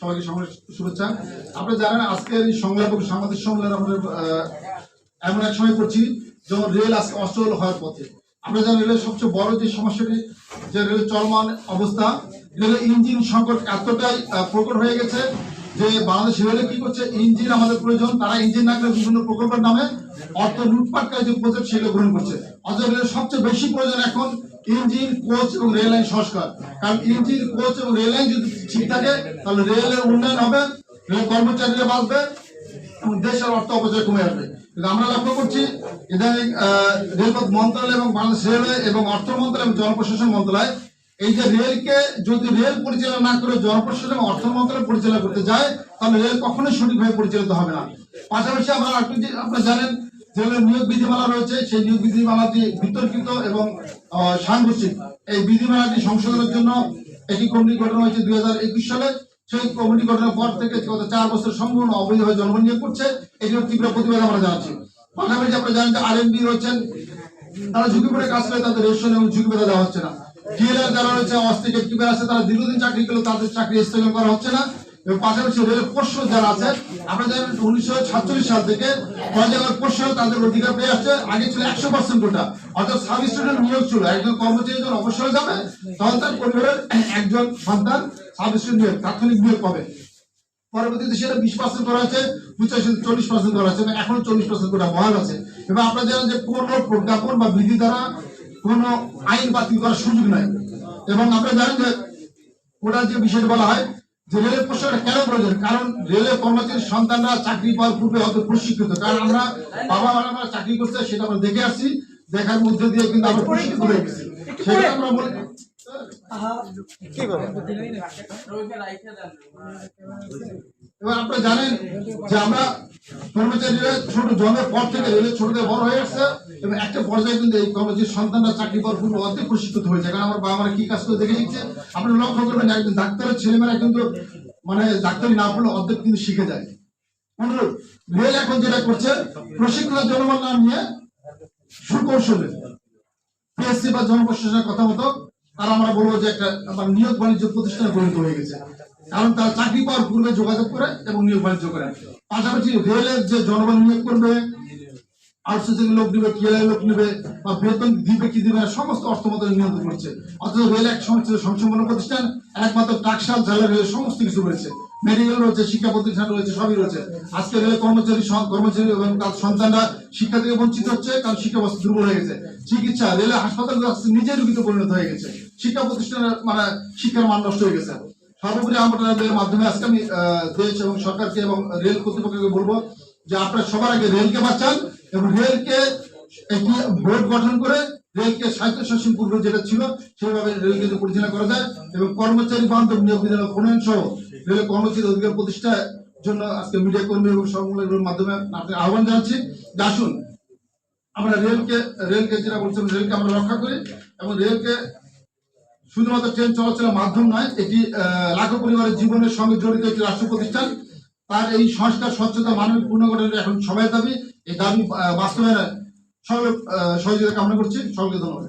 সবাইকে শুভেচ্ছা। আপনি জানেন, আজকের এই সংলাপ সাংবাদিক সম্মেলন আমরা এমন এক সময় করছি যেমন রেল আজকে অচল হওয়ার পথে। আমরা জানেন, রেলের সবচেয়ে বড় যে সমস্যাটি যে রেলের চলমান অবস্থা, রেলের ইঞ্জিন সংকট এতটাই প্রকট হয়ে গেছে যে বাংলাদেশ রেলে কি করছে? ইঞ্জিন আমাদের প্রয়োজন, তারা ইঞ্জিন না করে বিভিন্ন প্রকল্পের নামে অর্থ লুটপাটকারী যে প্রজেক্ট সেগুলো গ্রহণ করছে। অথচ রেলের সবচেয়ে বেশি প্রয়োজন এখন ইঞ্জিন, কোচ এবং রেল লাইন সংস্কার। কারণ ইঞ্জিন, কোচ এবং রেল লাইন যদি ঠিক থাকে, তাহলে রেলের উন্নয়ন হবে, রেল কর্মচারীরা বাঁচবে, এবং দেশের অর্থ অপচয় কমে আসবে। কিন্তু আমরা লক্ষ্য করছি, ইদানিং রেলপথ মন্ত্রণালয় এবং বাংলাদেশ রেলওয়ে এবং অর্থ মন্ত্রণালয় এবং জনপ্রশাসন মন্ত্রণালয়, এই যে রেলকে যদি রেল পরিচালনা না করে জনপ্রশাসন এবং অর্থ মন্ত্রণালয় পরিচালনা করতে যায়, তাহলে রেল কখনোই সঠিকভাবে পরিচালিত হবে না। পাশাপাশি আমরা আপনারা জানেন যে নিয়োগ বিধিমালা রয়েছে, সেই নিয়োগ বিধিমালাটি বিতর্কিত এবং সাংঘর্ষিক। এই বিধিমালাটি সংশোধনের জন্য একটি কমিটি গঠন হয়েছে দুই সালে। সেই কমিটি গঠনের পর থেকে গত চার বছর সম্পূর্ণ অবৈধভাবে জনগণ নিয়োগ করছে। এটির তীব্র প্রতিবাদ আমরা জানাচ্ছি। পাশাপাশি আপনারা জানেন যে আর রয়েছেন, তারা ঝুঁকি ঝুঁকিপূর্ণ কাজ করে, তাদের রেশন এবং ঝুঁকি বেঁধে দেওয়া হচ্ছে না। ডিএলআর যারা রয়েছে অস্ট্রিকেট কিপার আছে, তারা দীর্ঘদিন চাকরি করলে তাদের চাকরি স্থগিত করা হচ্ছে না। এবং পাশাপাশি রেলের যারা আছে আপনারা জানেন উনিশশো সাতচল্লিশ সাল থেকে তাদের অধিকার পেয়ে আসছে। আগে ছিল একশো পার্সেন্ট কোটা অর্থাৎ সাব একজন কর্মচারী যখন যাবে, তখন একজন সন্তান সাব স্টুডেন্ট তাৎক্ষণিক নিয়োগ পাবে। পরবর্তীতে সেটা বিশ পার্সেন্ট করা হয়েছে চল্লিশ পার্সেন্ট করা হয়েছে এখনও চল্লিশ পার্সেন্ট করে বহাল আছে। এবং আপনারা জানেন যে কোনো প্রজ্ঞাপন বা বিধি দ্বারা কোনো আইন বাতিল করার সুযোগ নাই। এবং আপনারা জানেন যে ওটার যে বিষয়টা বলা হয় যে রেলের প্রশ্নটা কেন প্রয়োজন? কারণ রেলের কর্মচারীর সন্তানরা চাকরি পাওয়ার পূর্বে হয়তো প্রশিক্ষিত। কারণ আমরা বাবা মারা চাকরি করছে, সেটা আমরা দেখে আসছি। দেখার মধ্যে দিয়ে কিন্তু আমরা প্রশিক্ষিত হয়ে গেছি। সেটা আমরা এবার আপনারা জানেন যে আমরা কর্মচারীরা ছোট জন্মের পর থেকে রেলের ছোট বড় হয়ে আসছে এবং একটা পর্যায়ে কিন্তু এই কর্মচারীর সন্তানরা চাকরি অর্ধেক প্রশিক্ষিত হয়েছে। কারণ আমার বাবা মারা কি কাজ করে দেখে আপনারা লক্ষ্য করবেন একজন ডাক্তারের ছেলেমেয়েরা কিন্তু মানে ডাক্তারি না পড়লে অর্ধেক কিন্তু শিখে যায়। অনুরূপ রেল এখন যেটা করছে প্রশিক্ষিত জনবল নাম নিয়ে সুকৌশলে পিএসসি বা জনপ্রশাসনের কথা মতো তারা আমরা বলব যে একটা আমার নিয়োগ বাণিজ্য প্রতিষ্ঠানে পরিণত হয়ে গেছে। কারণ তারা চাকরি পাওয়ার পূর্বে যোগাযোগ করে এবং নিয়োগ বাণিজ্য করে। পাশাপাশি রেলের যে জনগণ নিয়োগ করবে আউটসোর্সিং লোক নিবে লোক নিবে, বা বেতন দিবে কি দিবে সমস্ত অর্থ মন্ত্রণালয় নিয়ন্ত্রণ করছে। অথচ রেল এক ছিল সংসম্পন্ন প্রতিষ্ঠান, একমাত্র টাকশাল রেলের সমস্ত কিছু রয়েছে। মেডিকেল রয়েছে, শিক্ষা প্রতিষ্ঠান রয়েছে, সবই রয়েছে। আজকে রেল কর্মচারী কর্মচারী এবং তার সন্তানরা শিক্ষা থেকে বঞ্চিত হচ্ছে, কারণ শিক্ষা ব্যবস্থা দুর্বল হয়ে গেছে। চিকিৎসা, রেলের হাসপাতাল নিজের রুগীতে পরিণত হয়ে গেছে। শিক্ষা প্রতিষ্ঠানের মানে শিক্ষার মান নষ্ট হয়ে গেছে। সর্বোপরি আপনাদের মাধ্যমে আজকে আমি দেশ এবং সরকারকে এবং রেল কর্তৃপক্ষকে বলব যে আপনারা সবার আগে রেলকে বাঁচান এবং রেলকে একটি বোর্ড গঠন করে রেলকে স্বায়ত্তশাসন পূর্বে যেটা ছিল, সেভাবে রেলকে পরিচালনা করা যায় এবং কর্মচারী বান্ধব নিয়োগ বিধান প্রণয়ন সহ রেলের কর্মচারী অধিকার প্রতিষ্ঠার জন্য আজকে মিডিয়া কর্মী এবং সংবাদের মাধ্যমে আপনাকে আহ্বান জানাচ্ছি। আসুন, আমরা রেলকে রেলকে যেটা বলছিলাম, রেলকে আমরা রক্ষা করি এবং রেলকে শুধুমাত্র ট্রেন চলাচলের মাধ্যম নয়, এটি লাখো পরিবারের জীবনের সঙ্গে জড়িত একটি রাষ্ট্র প্রতিষ্ঠান। তার এই সংস্কার, স্বচ্ছতা, মানবিক পুনর্গঠনের এখন সবাই দাবি। এই দাবি বাস্তবায়নে সকলে সহযোগিতা কামনা করছি। সকলকে ধন্যবাদ।